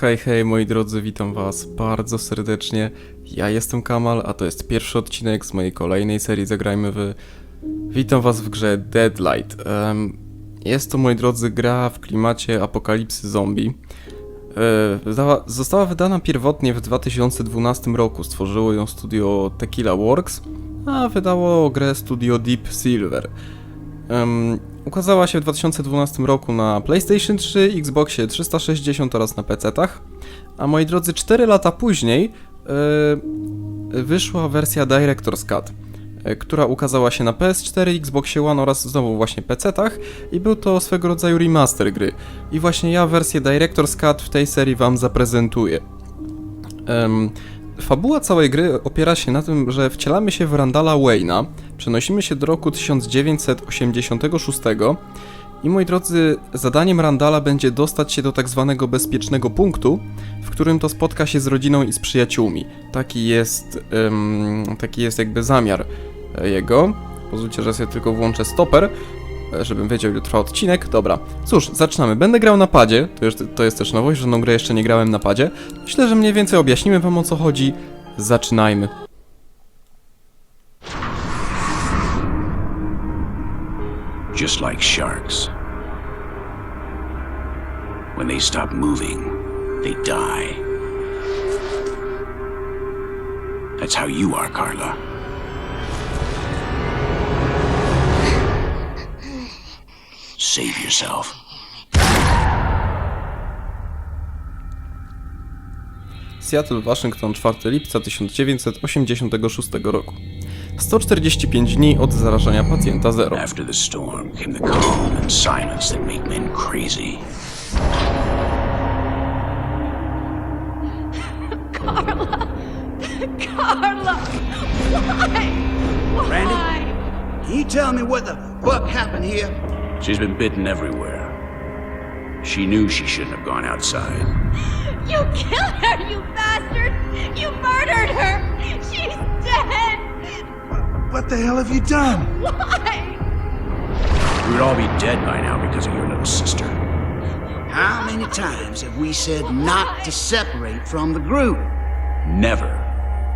Hej, hej moi drodzy, witam was bardzo serdecznie. Ja jestem Kamal, a to jest pierwszy odcinek z mojej kolejnej serii Zagrajmy w... Witam was w grze Deadlight. Jest to, moi drodzy, gra w klimacie apokalipsy zombie. E, została wydana pierwotnie w 2012 roku, stworzyło ją studio Tequila Works, a wydało grę studio Deep Silver. Em, ukazała się w 2012 roku na PlayStation 3, Xboxie 360 oraz na PC-tach, a moi drodzy, 4 lata później e, wyszła wersja Director's Cut, e, która ukazała się na PS4, Xboxie One oraz znowu właśnie PC-tach i był to swego rodzaju remaster gry. I właśnie ja wersję Director's Cut w tej serii wam zaprezentuję. Em, Fabuła całej gry opiera się na tym, że wcielamy się w Randala Wayne'a, przenosimy się do roku 1986 i moi drodzy, zadaniem Randala będzie dostać się do tak zwanego bezpiecznego punktu, w którym to spotka się z rodziną i z przyjaciółmi. Taki jest, em, taki jest jakby zamiar e, jego. Pozwólcie, że sobie tylko włączę stoper, żebym wiedział ile trwa odcinek. Dobra, cóż, zaczynamy. Będę grał na padzie, to jest, to jest też nowość, żadną grę jeszcze nie grałem na padzie. Myślę, że mniej więcej objaśnimy wam o co chodzi. Zaczynajmy. just like sharks. When they stop moving, they die. That's how you are, Carla. Save yourself. Seattle, Waszyngton, 4 lipca 1986 roku. 145 dni od zarażenia pacjenta zero. After the storm came the calm and silence that make men crazy. Carla! Why? Why? Randy? Can you tell me what the fuck happened here? She's been bitten everywhere. She knew she shouldn't have gone outside. You killed her, you bastard! You murdered her! She's dead! What the hell have you done? Why? We would all be dead by now because of your little sister. How many times have we said not to separate from the group? Never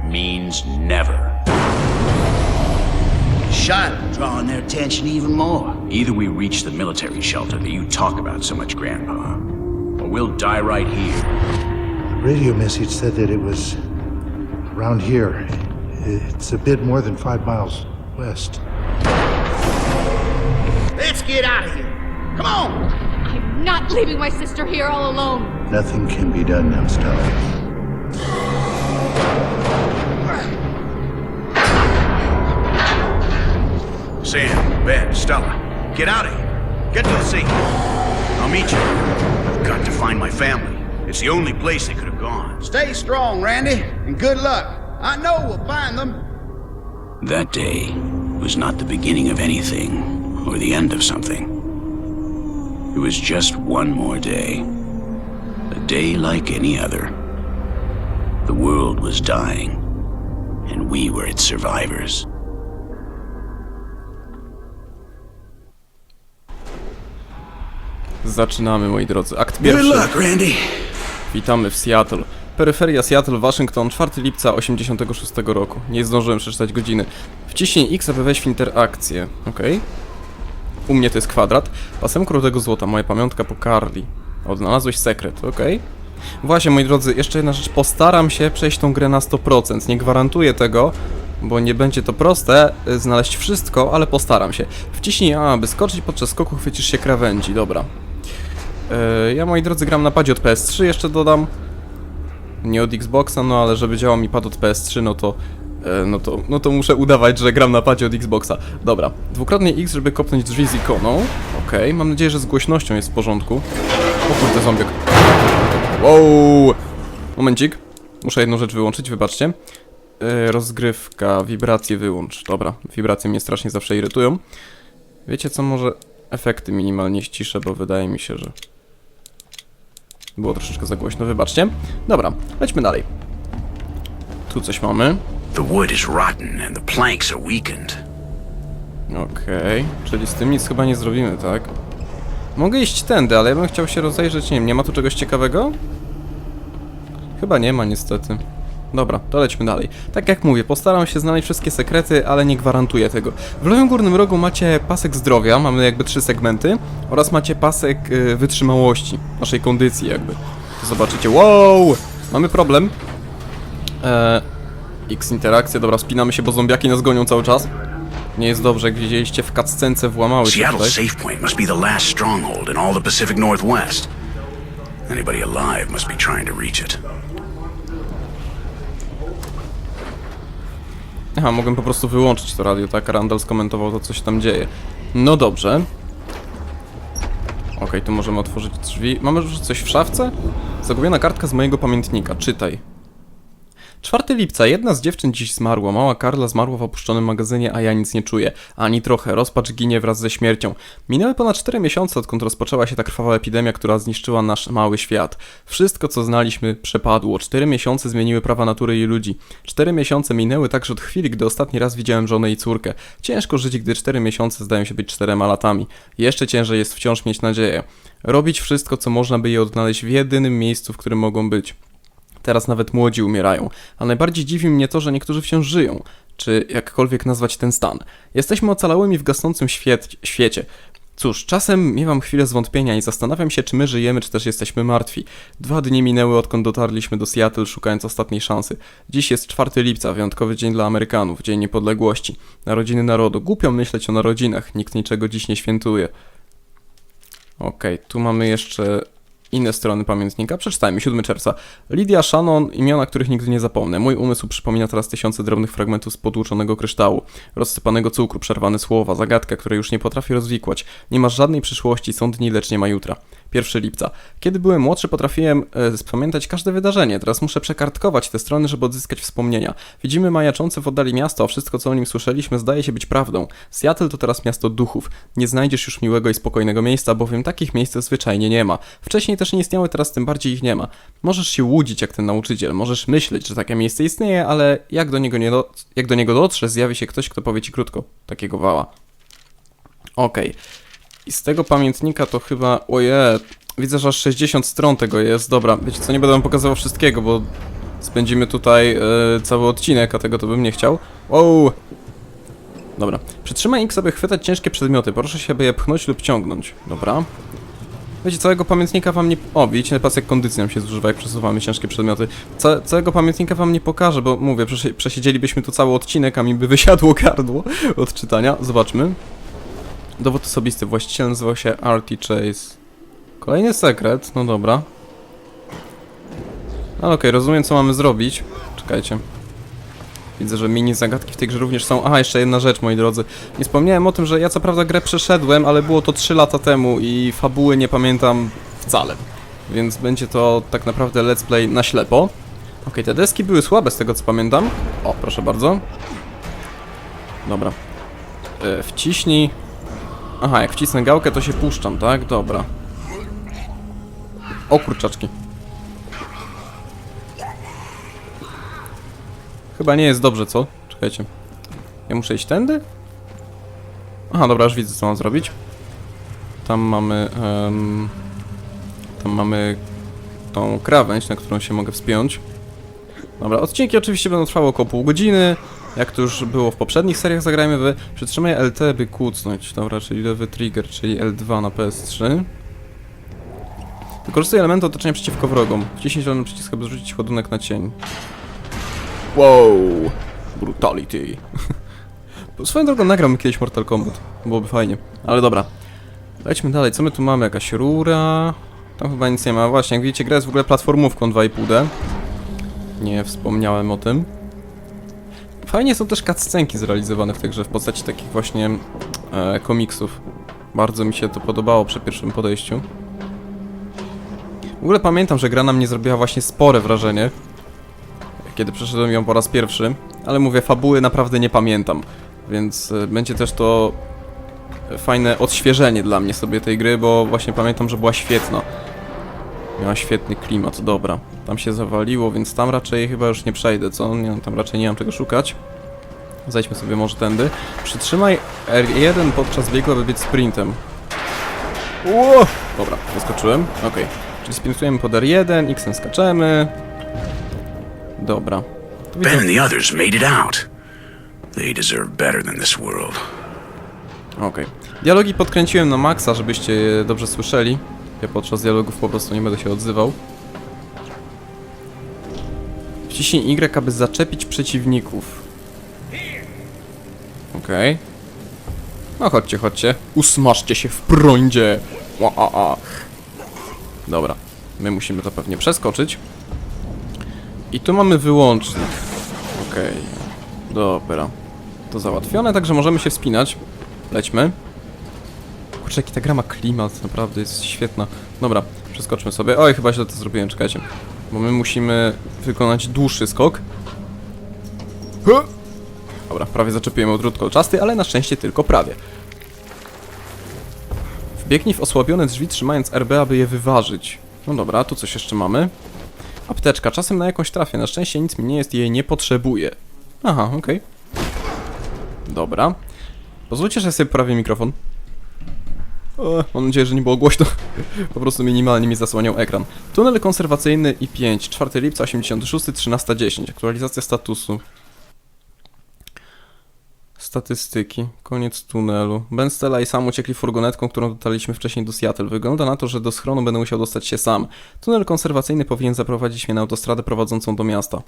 means never. Shot drawing their attention even more. Either we reach the military shelter that you talk about so much, Grandpa, or we'll die right here. The radio message said that it was around here. It's a bit more than five miles west. Let's get out of here. Come on! I'm not leaving my sister here all alone! Nothing can be done now, Stella. Sam, Ben, Stella, get out of here. Get to the sea. I'll meet you. I've got to find my family. It's the only place they could have gone. Stay strong, Randy, and good luck. I know we'll find them. That day was not the beginning of anything or the end of something. It was just one more day. A day like any other. The world was dying, and we were its survivors. Zaczynamy, moi drodzy. Akt Good pierwszy. luck, Randy. Witamy w Seattle. Peryferia Seattle, Waszyngton, 4 lipca 86 roku. Nie zdążyłem przeczytać godziny. Wciśnij X, aby wejść w interakcję. Ok. U mnie to jest kwadrat. Pasemko rudego złota, moja pamiątka po Carly. Odnalazłeś sekret, ok. Właśnie, moi drodzy, jeszcze jedna rzecz. Postaram się przejść tą grę na 100%. Nie gwarantuję tego, bo nie będzie to proste y, znaleźć wszystko, ale postaram się. Wciśnij A, aby skoczyć podczas skoku chwycisz się krawędzi. Dobra. E, Ja, moi drodzy, gram na padzie od PS3, jeszcze dodam. Nie od Xboxa, no ale żeby działał mi pad od PS3, no to, e, no to, no to muszę udawać, że gram na padzie od Xboxa. Dobra, dwukrotnie X, żeby kopnąć drzwi z ikoną. Okej, mam nadzieję, że z głośnością jest w porządku. O kurde, zombiak. Wow! Momencik. Muszę jedną rzecz wyłączyć, wybaczcie. E, rozgrywka, wibracje wyłącz. Dobra, wibracje mnie strasznie zawsze irytują. Wiecie co, może efekty minimalnie ściszę, bo wydaje mi się, że było troszeczkę za głośno, wybaczcie. Dobra, lećmy dalej. Tu coś mamy. The wood is rotten and the planks are weakened. Okej, czyli z tym nic chyba nie zrobimy, tak? Mogę iść tędy, ale ja bym chciał się rozejrzeć, nie wiem, nie ma tu czegoś ciekawego? Chyba nie ma niestety. Dobra, to lećmy dalej. Tak jak mówię, postaram się znaleźć wszystkie sekrety, ale nie gwarantuję tego. W lewym górnym rogu macie pasek zdrowia, mamy jakby trzy segmenty, oraz macie pasek y, wytrzymałości, naszej kondycji jakby. To zobaczycie, wow! Mamy problem. Eee, X interakcja, dobra, spinamy się, bo zombiaki nas gonią cały czas. Nie jest dobrze, jak widzieliście w cutscence włamały się Seattle's tutaj. safe point must be the last stronghold in all the Pacific Northwest. Anybody alive must be trying to reach it. Aha, mogłem po prostu wyłączyć to radio, tak? Randall skomentował to, co się tam dzieje. No dobrze. Okej, tu możemy otworzyć drzwi. Mamy już coś w szafce? Zagubiona kartka z mojego pamiętnika. Czytaj. 4 lipca. Jedna z dziewczyn dziś zmarła. Mała Karla zmarła w opuszczonym magazynie, a ja nic nie czuję. Ani trochę. Rozpacz ginie wraz ze śmiercią. Minęły ponad 4 miesiące, odkąd rozpoczęła się ta krwawa epidemia, która zniszczyła nasz mały świat. Wszystko, co znaliśmy, przepadło. 4 miesiące zmieniły prawa natury i ludzi. 4 miesiące minęły także od chwili, gdy ostatni raz widziałem żonę i córkę. Ciężko żyć, gdy 4 miesiące zdają się być 4 latami. Jeszcze ciężej jest wciąż mieć nadzieję. Robić wszystko, co można, by je odnaleźć w jedynym miejscu, w którym mogą być. Teraz nawet młodzi umierają, a najbardziej dziwi mnie to, że niektórzy wciąż żyją, czy jakkolwiek nazwać ten stan. Jesteśmy ocalałymi w gasnącym świet, świecie. Cóż, czasem miewam chwilę zwątpienia i zastanawiam się, czy my żyjemy, czy też jesteśmy martwi. Dwa dni minęły, odkąd dotarliśmy do Seattle, szukając ostatniej szansy. Dziś jest 4 lipca, wyjątkowy dzień dla Amerykanów, Dzień Niepodległości. Narodziny narodu. Głupio myśleć o narodzinach, nikt niczego dziś nie świętuje. Okej, tu mamy jeszcze inne strony pamiętnika. Przeczytajmy, 7 czerwca. Lydia Shannon, imiona których nigdy nie zapomnę. Mój umysł przypomina teraz tysiące drobnych fragmentów z potłuczonego kryształu, rozsypanego cukru, przerwane słowa, zagadka, której już nie potrafię rozwikłać. Nie masz żadnej przyszłości, są dni, lecz nie ma jutra. 1 lipca. Kiedy byłem młodszy, potrafiłem e, zapamiętać każde wydarzenie. Teraz muszę przekartkować te strony, żeby odzyskać wspomnienia. Widzimy majaczące w oddali miasto, a wszystko, co o nim słyszeliśmy, zdaje się być prawdą. Seattle to teraz miasto duchów. Nie znajdziesz już miłego i spokojnego miejsca, bowiem takich miejsc zwyczajnie nie ma. Wcześniej też nie istniały, teraz tym bardziej ich nie ma. Możesz się łudzić jak ten nauczyciel, możesz myśleć, że takie miejsce istnieje, ale jak do niego, nie do... jak do niego dotrzesz, zjawi się ktoś, kto powie ci krótko. Takiego wała. Okej. I z tego pamiętnika to chyba. Oje, widzę, że aż 60 stron tego jest. Dobra, wiecie co, nie będę wam pokazywał wszystkiego, bo spędzimy tutaj e, cały odcinek, a tego to bym nie chciał. Wow! Dobra. Przytrzymaj X, aby chwytać ciężkie przedmioty. Proszę się, by je pchnąć lub ciągnąć. Dobra. Wiecie, całego pamiętnika wam nie... O, widzicie, pasek kondycji nam się zużywa, jak przesuwamy ciężkie przedmioty. Ca całego pamiętnika wam nie pokażę, bo mówię, przesi przesiedzielibyśmy tu cały odcinek, a mi by wysiadło gardło od czytania. Zobaczmy. Dowód osobisty. Właściciel nazywał się Artie Chase. Kolejny sekret, no dobra. Ale okej, rozumiem co mamy zrobić. Czekajcie. Widzę, że mini zagadki w tej grze również są. Aha, jeszcze jedna rzecz, moi drodzy. Nie wspomniałem o tym, że ja co prawda grę przeszedłem, ale było to 3 lata temu i fabuły nie pamiętam wcale. Więc będzie to tak naprawdę let's play na ślepo. Okej, te deski były słabe z tego co pamiętam. O, proszę bardzo. Dobra. E, wciśnij Aha, jak wcisnę gałkę, to się puszczam, tak? Dobra. O kurczaczki. Chyba nie jest dobrze, co? Czekajcie. Ja muszę iść tędy? Aha, dobra, już widzę, co mam zrobić. Tam mamy... em, tam mamy tą krawędź, na którą się mogę wspiąć. Dobra, odcinki oczywiście będą trwały około pół godziny. Jak to już było w poprzednich seriach, zagrajmy w przytrzymaj LT, by kucnąć. Dobra, czyli lewy trigger, czyli L2 na PS3. Wykorzystuj elementy otoczenia przeciwko wrogom. Wciśnij zielony przycisk, aby zrzucić ładunek na cień. Wow! Brutality. Swoją drogą nagram kiedyś Mortal Kombat. Byłoby fajnie. Ale dobra. Lećmy dalej. Co my tu mamy? Jakaś rura? Tam chyba nic nie ma. Właśnie, jak widzicie, gra jest w ogóle platformówką 2,5D. Nie wspomniałem o tym. Fajnie są też cutscenki zrealizowane w tej grze w postaci takich właśnie e, komiksów. Bardzo mi się to podobało przy pierwszym podejściu. W ogóle pamiętam, że gra na mnie zrobiła właśnie spore wrażenie, kiedy przeszedłem ją po raz pierwszy, ale mówię, fabuły naprawdę nie pamiętam, więc e, będzie też to fajne odświeżenie dla mnie sobie tej gry, bo właśnie pamiętam, że była świetna. Miała świetny klimat, dobra. Tam się zawaliło, więc tam raczej chyba już nie przejdę, co? Nie, tam raczej nie mam czego szukać. Zejdźmy sobie może tędy. Przytrzymaj R1 podczas biegu, aby biec sprintem. Ło! Dobra, wyskoczyłem. Okej. Czyli sprintujemy pod R1, X skaczemy. Dobra. Ben and the others made it out. They deserve better than this world. Okej. Dialogi podkręciłem na maksa, żebyście je dobrze słyszeli. Ja podczas dialogów po prostu nie będę się odzywał. Wciśnij Y, aby zaczepić przeciwników. Okej. No chodźcie, chodźcie. Usmażcie się w prądzie. Ła. Dobra. My musimy to pewnie przeskoczyć. I tu mamy wyłącznik. Okej. Dobra. To załatwione, także możemy się wspinać. Lećmy. Kurczę, jaki ta gra ma klimat, naprawdę jest świetna. Dobra, przeskoczmy sobie. Oj, chyba źle to zrobiłem, czekajcie. Bo my musimy wykonać dłuższy skok. Huh! Dobra, prawie zaczepiłem odwrót kolczasty, ale na szczęście tylko prawie. Wbiegnij w osłabione drzwi, trzymając RB, aby je wyważyć. No dobra, tu coś jeszcze mamy. Apteczka, czasem na jakąś trafię, na szczęście nic mi nie jest i jej nie potrzebuję. Aha, okej. Dobra. Pozwólcie, że sobie poprawię mikrofon. O, mam nadzieję, że nie było głośno. Po prostu minimalnie mi zasłaniał ekran. Tunel konserwacyjny I5, 4 lipca 86, 13.10. Aktualizacja statusu. Statystyki. Koniec tunelu. Ben Stella i sam uciekli furgonetką, którą dotarliśmy wcześniej do Seattle. Wygląda na to, że do schronu będę musiał dostać się sam. Tunel konserwacyjny powinien zaprowadzić mnie na autostradę prowadzącą do miasta.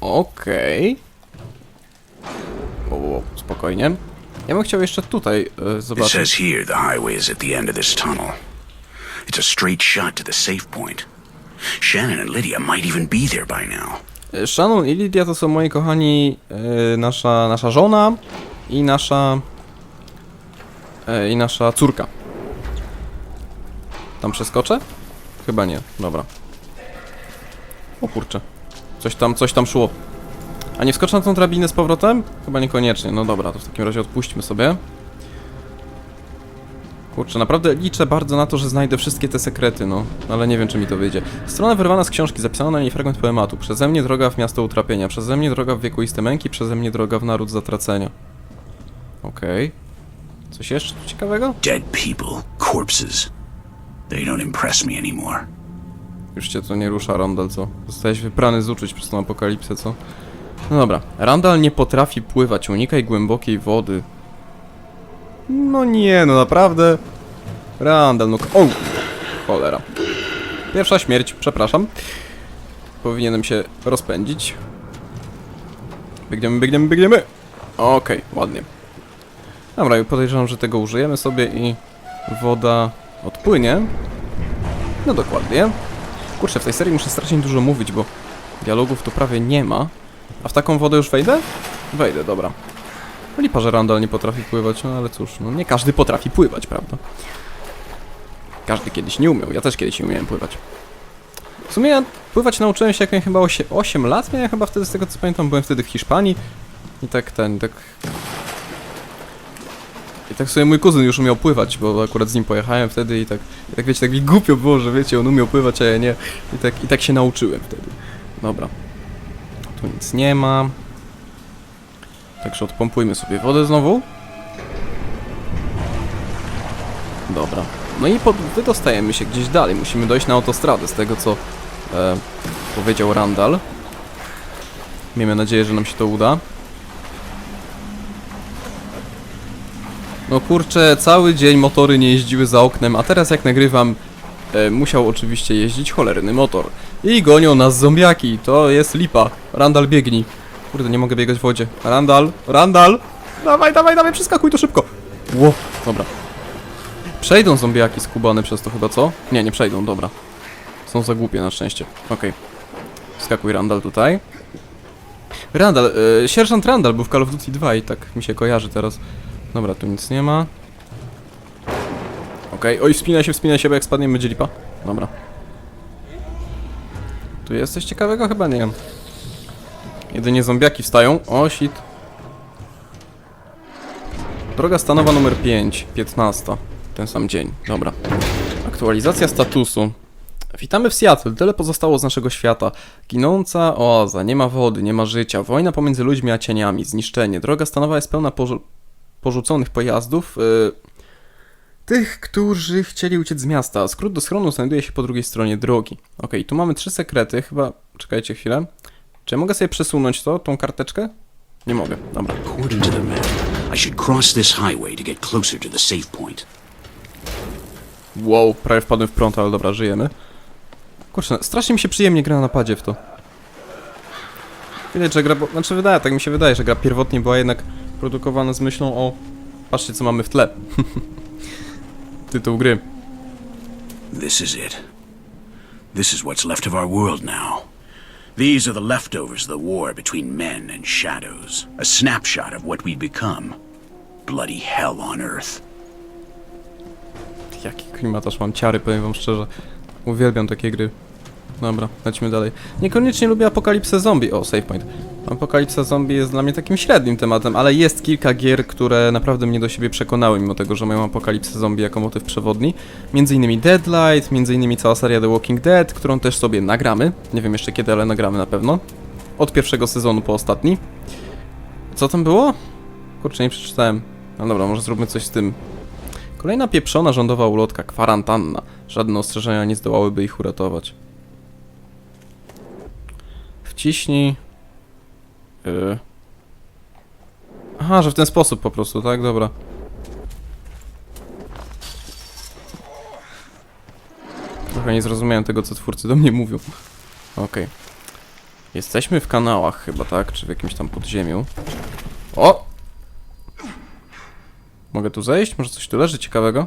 Okej. Okay. Spokojnie. Ja bym chciał jeszcze tutaj e, It zobaczyć. says here the highway is at the end of this tunnel. It's a straight shot to the safe point. Shannon and Lydia might even be there by now. E, Shannon i Lydia to są moi kochani, e, nasza, nasza żona i nasza e, i nasza córka. Tam przeskoczę? Chyba nie, dobra. O kurczę. Coś tam, coś tam szło. A nie wskoczę na tą drabinę z powrotem? Chyba niekoniecznie. No dobra, to w takim razie odpuśćmy sobie. Kurczę, naprawdę liczę bardzo na to, że znajdę wszystkie te sekrety, no. Ale nie wiem, czy mi to wyjdzie. Strona wyrwana z książki, zapisano na niej fragment poematu. Przeze mnie droga w miasto utrapienia, przeze mnie droga w wiekuiste męki, przeze mnie droga w naród zatracenia. Okej. Coś jeszcze tu ciekawego? Dead people, corpses. They don't impress me anymore. Już cię to nie rusza, Randall, co? Zostałeś wyprany z uczuć przez tą apokalipsę, co? No dobra. Randall nie potrafi pływać, unikaj głębokiej wody. No nie, no naprawdę. Randall, no... O! Cholera. Pierwsza śmierć, przepraszam. Powinienem się rozpędzić. Biegniemy, biegniemy, biegniemy! Okej, ładnie. Dobra, i podejrzewam, że tego użyjemy sobie i woda odpłynie. No dokładnie. Kurczę, w tej serii muszę strasznie dużo mówić, bo dialogów tu prawie nie ma. A w taką wodę już wejdę? Wejdę, dobra. No Lipa, że Randall nie potrafi pływać, no ale cóż, no nie każdy potrafi pływać, prawda? Każdy kiedyś nie umiał, ja też kiedyś nie umiałem pływać. W sumie ja pływać nauczyłem się jak miałem chyba 8, 8 lat, miałem chyba wtedy, z tego co pamiętam, byłem wtedy w Hiszpanii. I tak ten, tak... I tak sobie mój kuzyn już umiał pływać, bo akurat z nim pojechałem wtedy i tak, i tak wiecie, tak mi głupio było, że wiecie, on umiał pływać, a ja nie. I tak, i tak się nauczyłem wtedy. Dobra. Tu nic nie ma. Także odpompujmy sobie wodę znowu. Dobra. No i pod, wydostajemy się gdzieś dalej. Musimy dojść na autostradę, z tego co e, powiedział Randall. Miejmy nadzieję, że nam się to uda. No kurczę, cały dzień motory nie jeździły za oknem, a teraz jak nagrywam, e, musiał oczywiście jeździć cholerny motor. I gonią nas zombiaki, to jest lipa. Randall biegnij. Kurde, nie mogę biegać w wodzie. Randall, Randall! Dawaj, dawaj, dawaj, przeskakuj to szybko! Ło, dobra. Przejdą zombiaki skubane przez to chyba, co? Nie, nie przejdą, dobra. Są za głupie na szczęście. Okej. Skakuj Randall tutaj. Randall, e, sierżant Randall był w Call of Duty 2 i tak mi się kojarzy teraz. Dobra, tu nic nie ma. Okej, oj, wspinaj się, wspinaj się, bo jak spadniemy będzie lipa. Dobra. Tu jest coś ciekawego? Chyba nie. Jedynie zombiaki wstają. O, shit. Droga stanowa numer 5, 15. Ten sam dzień. Dobra. Aktualizacja statusu. Witamy w Seattle. Tyle pozostało z naszego świata. Ginąca oaza, nie ma wody, nie ma życia. Wojna pomiędzy ludźmi a cieniami, zniszczenie. Droga stanowa jest pełna porzu- porzuconych pojazdów. Yy, tych, którzy chcieli uciec z miasta. Skrót do schronu znajduje się po drugiej stronie drogi. Okej, tu mamy trzy sekrety, chyba... Czekajcie chwilę. Czy ja mogę sobie przesunąć to, tą karteczkę? Nie mogę, dobra. According to the map, I should cross this highway to get closer to the safe point. Wow, prawie wpadłem w prąd, ale dobra, żyjemy. Kurczę, strasznie mi się przyjemnie gra na napadzie w to. Widać, że gra, bo, znaczy wydaje, tak mi się wydaje, że gra pierwotnie była jednak produkowana z myślą o... Patrzcie, co mamy w tle. Tytuł gry. This is it. This is what's left of our world now. These are the leftovers of the war between men and shadows. A snapshot of what we'd become. Bloody hell on Earth. Jaki klimatarz mam ciary, powiem wam szczerze. Uwielbiam takie gry. Dobra, lecimy dalej. Niekoniecznie lubię apokalipsę zombie. O, save point. Apokalipsa zombie jest dla mnie takim średnim tematem, ale jest kilka gier, które naprawdę mnie do siebie przekonały, mimo tego, że mają apokalipsę zombie jako motyw przewodni. Między innymi Deadlight, między innymi cała seria The Walking Dead, którą też sobie nagramy. Nie wiem jeszcze kiedy, ale nagramy na pewno. Od pierwszego sezonu po ostatni. Co tam było? Kurczę, nie przeczytałem. No dobra, może zróbmy coś z tym. Kolejna pieprzona rządowa ulotka, kwarantanna. Żadne ostrzeżenia nie zdołałyby ich uratować. Wciśnij. Yy. Aha, że w ten sposób po prostu, tak? Dobra. Trochę nie zrozumiałem tego, co twórcy do mnie mówią. Okej. Jesteśmy w kanałach chyba, tak? Czy w jakimś tam podziemiu. O! Mogę tu zejść? Może coś tu leży ciekawego?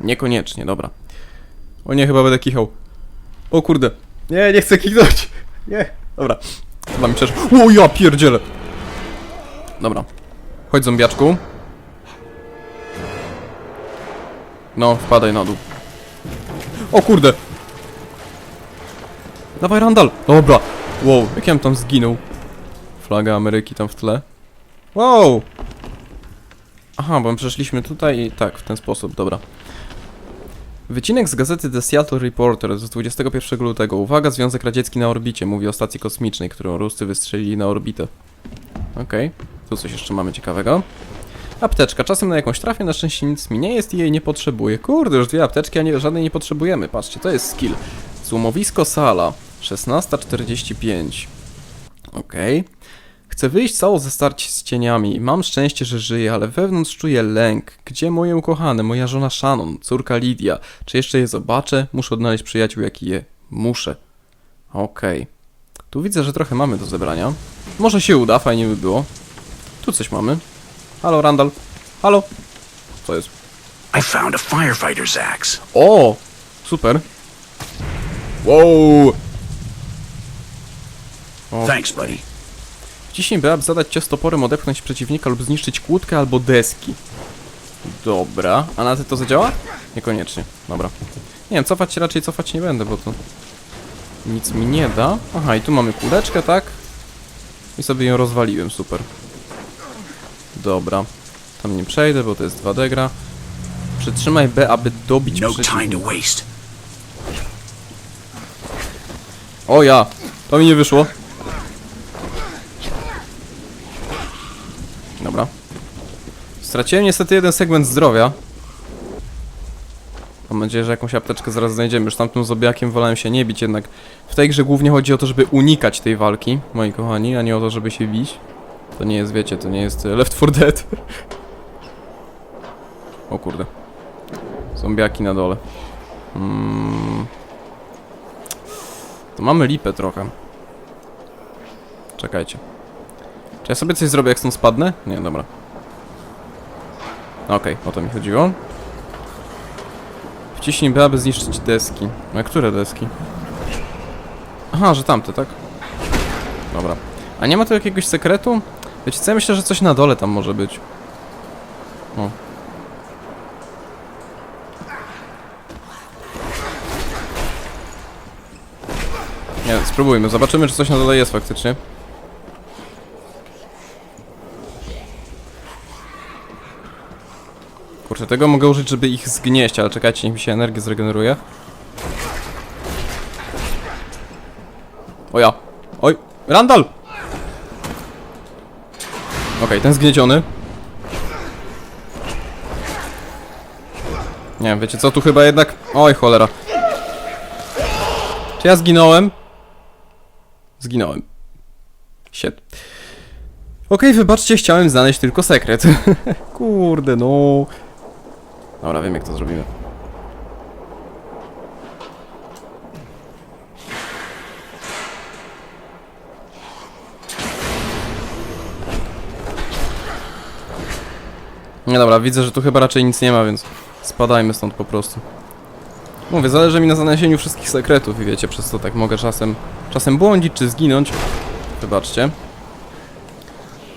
Niekoniecznie, dobra. O nie, chyba będę kichał. O kurde. Nie, nie chcę kichnąć. Nie. Dobra. Chyba mi przeszło. O ja pierdzielę. Dobra. Chodź zombiaczku. No, wpadaj na dół. O kurde. Dawaj Randall. Dobra. Wow, jak ja tam zginął. Flaga Ameryki tam w tle. Wow. Aha, bo my przeszliśmy tutaj i tak, w ten sposób, dobra. Wycinek z gazety The Seattle Reporter z 21 lutego. Uwaga, Związek Radziecki na orbicie. Mówi o stacji kosmicznej, którą Ruscy wystrzelili na orbitę. Okej, tu coś jeszcze mamy ciekawego. Apteczka. Czasem na jakąś trafię, na szczęście nic mi nie jest i jej nie potrzebuję. Kurde, już dwie apteczki, a nie, żadnej nie potrzebujemy. Patrzcie, to jest skill. Złomowisko Sala. 16.45. Okej. Chcę wyjść cało ze starć z cieniami. Mam szczęście, że żyję, ale wewnątrz czuję lęk. Gdzie moje ukochane, moja żona Shannon, córka Lidia? Czy jeszcze je zobaczę? Muszę odnaleźć przyjaciół, jak i je. Muszę. Okej. Tu widzę, że trochę mamy do zebrania. Może się uda, fajnie by było. Tu coś mamy. Halo, Randall. Halo. Co jest? I found a firefighter's axe. O! Super. Wow! O, Thanks, buddy. Wciśnij B, aby zadać cios toporem, odepchnąć przeciwnika lub zniszczyć kłódkę albo deski. Dobra. A na ty to zadziała? Niekoniecznie. Dobra. Nie wiem, cofać się raczej cofać nie będę, bo to nic mi nie da. Aha, i tu mamy kółeczkę, tak? I sobie ją rozwaliłem, super. Dobra. Tam nie przejdę, bo to jest 2D gra. Przytrzymaj B, aby dobić No przeciwnika. O ja! To mi nie wyszło. Dobra. Straciłem niestety jeden segment zdrowia. Mam nadzieję, że jakąś apteczkę zaraz znajdziemy. Już tamtym zobiakiem wolałem się nie bić, jednak w tej grze głównie chodzi o to, żeby unikać tej walki, moi kochani, a nie o to, żeby się bić. To nie jest, wiecie, to nie jest e, Left 4 Dead. O kurde. Zombiaki na dole. Mm. To mamy lipę trochę. Czekajcie. Czy ja sobie coś zrobię, jak stąd spadnę? Nie, dobra. Okej, o to mi chodziło. Wciśnij B, aby zniszczyć deski. A które deski? Aha, że tamte, tak? Dobra. A nie ma tu jakiegoś sekretu? Wiecie co, ja myślę, że coś na dole tam może być. O. Nie, spróbujmy, zobaczymy, czy coś na dole jest faktycznie. Tego mogę użyć, żeby ich zgnieść, ale czekajcie, niech mi się energia zregeneruje. O ja. Oj, Randall! Okej, ten zgnieciony. Nie wiem, wiecie co, tu chyba jednak... Oj, cholera. Czy ja zginąłem? Zginąłem. Shit. Okej, wybaczcie, chciałem znaleźć tylko sekret. Kurde, no. Dobra, wiem jak to zrobimy. Nie dobra, widzę, że tu chyba raczej nic nie ma, więc spadajmy stąd po prostu. Mówię, zależy mi na znalezieniu wszystkich sekretów i wiecie, przez to tak mogę czasem, czasem błądzić czy zginąć. Wybaczcie.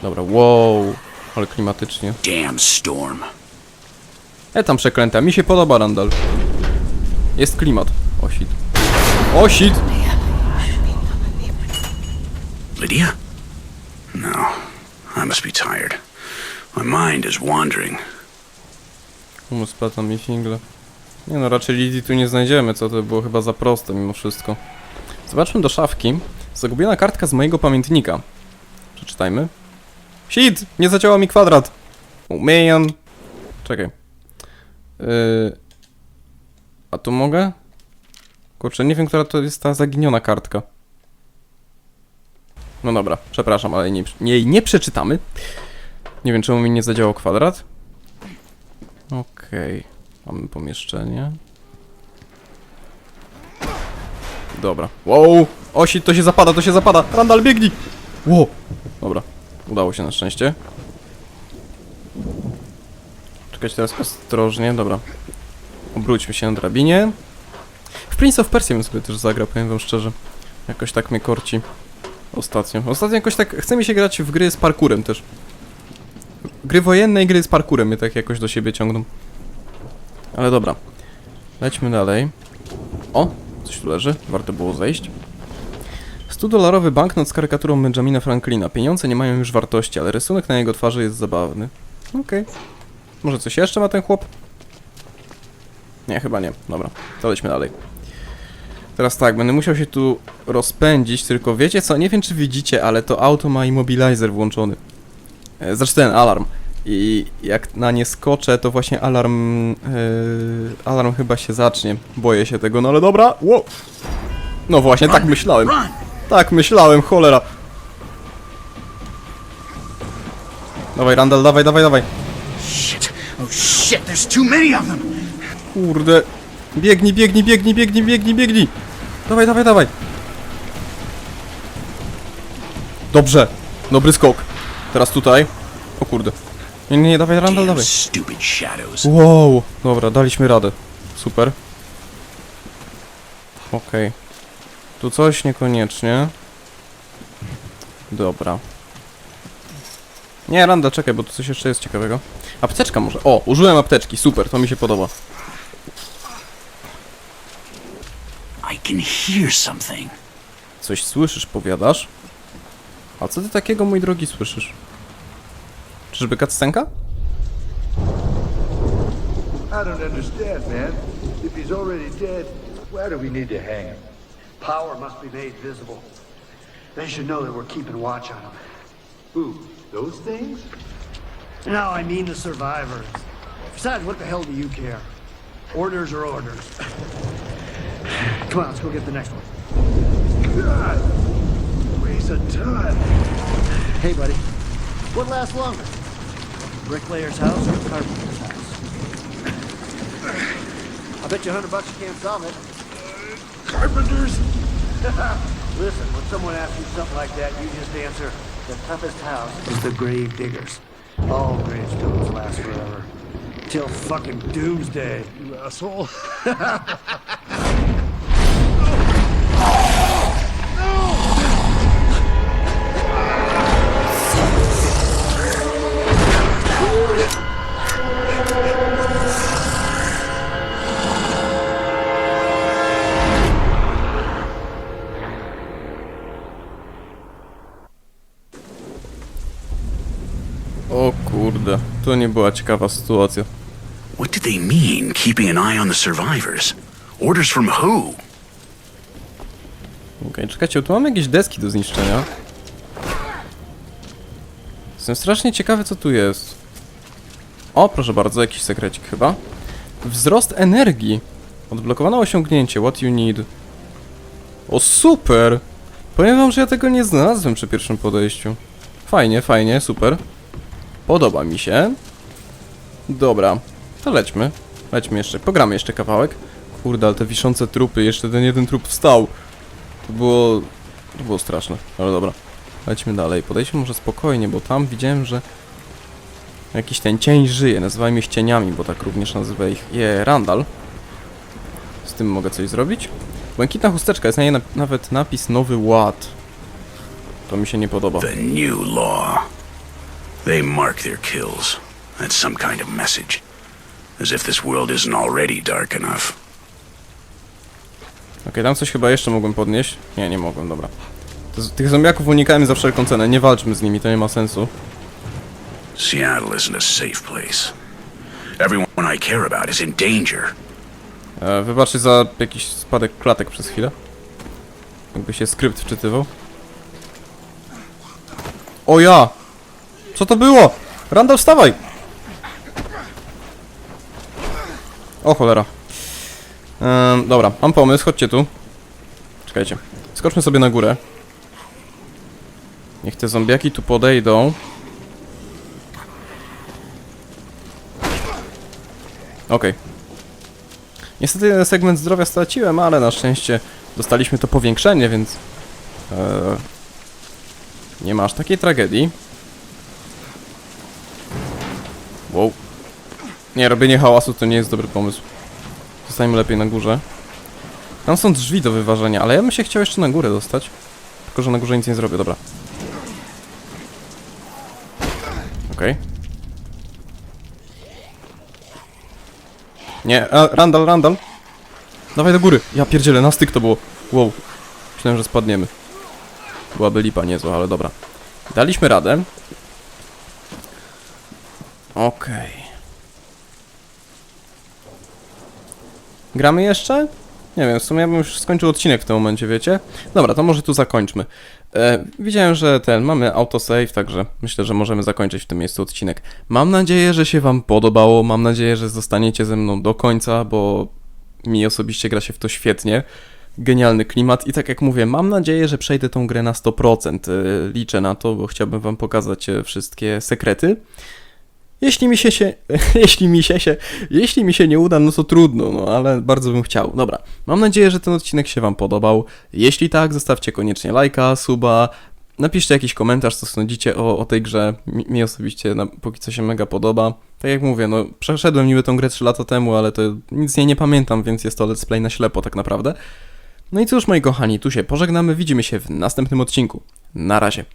Dobra, wow, ale klimatycznie. Damn storm. E tam przeklęta, mi się podoba Randall. Jest klimat. O shit. O shit! Lydia? No. I must be tired. My mind is wandering. Umu splata mi fingle. Nie no, raczej Lidii tu nie znajdziemy, co to było chyba za proste mimo wszystko. Zobaczmy do szafki. Zagubiona kartka z mojego pamiętnika. Przeczytajmy. Shit! Nie zadziała mi kwadrat! Man! Czekaj. Yy... A tu mogę? Kurczę, nie wiem, która to jest ta zaginiona kartka. No dobra, przepraszam, ale nie, nie, nie przeczytamy. Nie wiem, czemu mi nie zadziałał kwadrat. Okej, mamy pomieszczenie. Dobra. Wow! Osi, to się zapada, to się zapada! Randall, biegnij! Wow! Dobra, udało się na szczęście. Czekać teraz ostrożnie, dobra. Obróćmy się na drabinie. W Prince of Persia bym sobie też zagrał, powiem wam szczerze. Jakoś tak mnie korci. Ostatnio. Ostatnio jakoś tak chce mi się grać w gry z parkurem też. Gry wojenne i gry z parkurem mnie tak jakoś do siebie ciągną. Ale dobra. Lećmy dalej. O, coś tu leży. Warto było zejść. 100-dolarowy banknot z karykaturą Benjamina Franklina. Pieniądze nie mają już wartości, ale rysunek na jego twarzy jest zabawny. Okej. Może coś jeszcze ma ten chłop? Nie, chyba nie. Dobra, to lećmy dalej. Teraz tak, będę musiał się tu rozpędzić, tylko wiecie co? Nie wiem czy widzicie, ale to auto ma immobilizer włączony. E, Znaczy ten alarm. I jak na nie skoczę, to właśnie alarm. Yy, alarm chyba się zacznie. Boję się tego, no ale dobra. Wow. No właśnie, tak myślałem. Tak myślałem, cholera. Dawaj, Randall, dawaj, dawaj, dawaj. Shit. Oh shit, there's too many of them. Kurde. Biegnij, biegnij, biegnij, biegnij, biegnij, biegnij. Dawaj, dawaj, dawaj. Dobrze. Dobry skok. Teraz tutaj. O kurde. Nie, nie, nie, dawaj, Randall, dawaj. Wow. Dobra, daliśmy radę. Super. Okej. Tu coś niekoniecznie. Dobra. Nie, Randall, czekaj, bo tu coś jeszcze jest ciekawego. Apteczka może. O, użyłem apteczki, super, to mi się podoba. I can hear something. Coś słyszysz, powiadasz? A co ty takiego, mój drogi, słyszysz? Czyżby cutscenka? I don't understand, man. If he's already dead, why do we need to hang him? Power must be made visible. They should know that we're keeping watch on them. Who? Those things? No, I mean the survivors. Besides, what the hell do you care? Orders are orders. Come on, let's go get the next one. God! Waste of time. Hey, buddy. What lasts longer? Bricklayer's house or carpenter's house? I bet you a hundred bucks you can't solve it. Carpenters? Listen, when someone asks you something like that, you just answer, the toughest house is the grave diggers. All gravestones last forever. Till fucking doomsday. You asshole. O kurde, to nie była ciekawa sytuacja. What did they mean, keeping an eye on the survivors? Orders from who? Okej, czekajcie, tu mamy jakieś deski do zniszczenia. Jestem strasznie ciekawy, co tu jest. O, proszę bardzo, jakiś sekrecik chyba. Wzrost energii. Odblokowane osiągnięcie. What you need. O, super! Powiem wam, że ja tego nie znalazłem przy pierwszym podejściu. Fajnie, fajnie, super. Podoba mi się. Dobra, to lećmy. Lećmy jeszcze, pogramy jeszcze kawałek. Kurde, ale te wiszące trupy, jeszcze ten jeden trup wstał. To było... to było straszne, ale dobra. Lećmy dalej, podejdźmy może spokojnie, bo tam widziałem, że... Jakiś ten cień żyje, nazywajmy ich cieniami, bo tak również nazywa ich je Randall. Z tym mogę coś zrobić? Błękitna chusteczka, jest na niej na nawet napis Nowy Ład. To mi się nie podoba. The new law. They mark their kills. That's some kind of message. As if this world isn't already dark enough. Okej, tam coś chyba jeszcze mogłem podnieść. Nie, nie mogłem, dobra. Tych zombiaków unikajmy za wszelką cenę, nie walczmy z nimi, to nie ma sensu. Seattle isn't a safe place. Everyone I care about is in danger. E, wybaczcie za jakiś spadek klatek przez chwilę. Jakby się skrypt wczytywał. O ja! Co to było? Randall, wstawaj! O cholera. Ehm, dobra, mam pomysł, chodźcie tu. Czekajcie. Skoczmy sobie na górę. Niech te zombiaki tu podejdą. Okej. Niestety segment zdrowia straciłem, ale na szczęście dostaliśmy to powiększenie, więc e, nie ma aż takiej tragedii. Wow. Nie, robienie hałasu to nie jest dobry pomysł. Zostańmy lepiej na górze. Tam są drzwi do wyważenia, ale ja bym się chciał jeszcze na górę dostać. Tylko, że na górze nic nie zrobię, dobra. Okej. Nie, a, Randall, Randall. Dawaj do góry. Ja pierdzielę, na styk to było. Wow. Myślałem, że spadniemy. Byłaby lipa niezła, ale dobra. Daliśmy radę. Okej. Gramy jeszcze? Nie wiem, w sumie ja bym już skończył odcinek w tym momencie, wiecie? Dobra, to może tu zakończmy. E, widziałem, że ten, mamy autosave, także myślę, że możemy zakończyć w tym miejscu odcinek. Mam nadzieję, że się wam podobało, mam nadzieję, że zostaniecie ze mną do końca, bo mi osobiście gra się w to świetnie. Genialny klimat i tak jak mówię, mam nadzieję, że przejdę tą grę na 100%. E, Liczę na to, bo chciałbym wam pokazać e, wszystkie sekrety. Jeśli mi się, się jeśli mi się, się, jeśli mi się nie uda, no to trudno, no ale bardzo bym chciał. Dobra, mam nadzieję, że ten odcinek się wam podobał. Jeśli tak, zostawcie koniecznie lajka, suba, napiszcie jakiś komentarz, co sądzicie o, o tej grze. Mi, mi osobiście na, póki co się mega podoba. Tak jak mówię, no przeszedłem niby tą grę 3 lata temu, ale to nic z niej nie pamiętam, więc jest to let's play na ślepo tak naprawdę. No i cóż, moi kochani, tu się pożegnamy, widzimy się w następnym odcinku. Na razie.